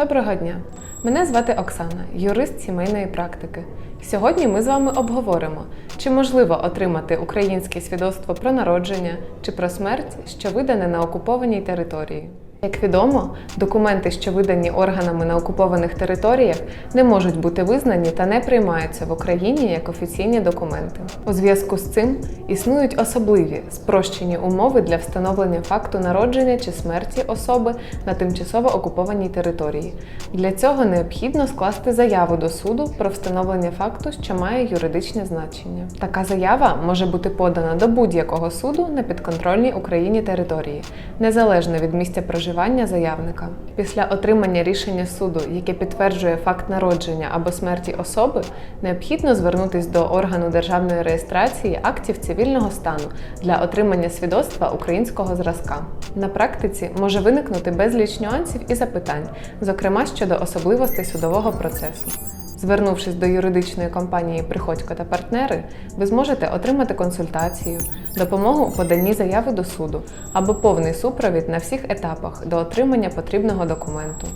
Доброго дня! Мене звати Оксана, юрист сімейної практики. Сьогодні ми з вами обговоримо, чи можливо отримати українське свідоцтво про народження чи про смерть, що видане на окупованій території. Як відомо, документи, що видані органами на окупованих територіях, не можуть бути визнані та не приймаються в Україні як офіційні документи. У зв'язку з цим існують особливі спрощені умови для встановлення факту народження чи смерті особи на тимчасово окупованій території. Для цього необхідно скласти заяву до суду про встановлення факту, що має юридичне значення. Така заява може бути подана до будь-якого суду на підконтрольній Україні території, незалежно від місця проживання заявника. Після отримання рішення суду, яке підтверджує факт народження або смерті особи, необхідно звернутись до органу державної реєстрації актів цивільного стану для отримання свідоцтва українського зразка. На практиці може виникнути безліч нюансів і запитань, зокрема щодо особливостей судового процесу. Звернувшись до юридичної компанії Приходько та партнери, ви зможете отримати консультацію, допомогу у поданні заяви до суду або повний супровід на всіх етапах до отримання потрібного документу.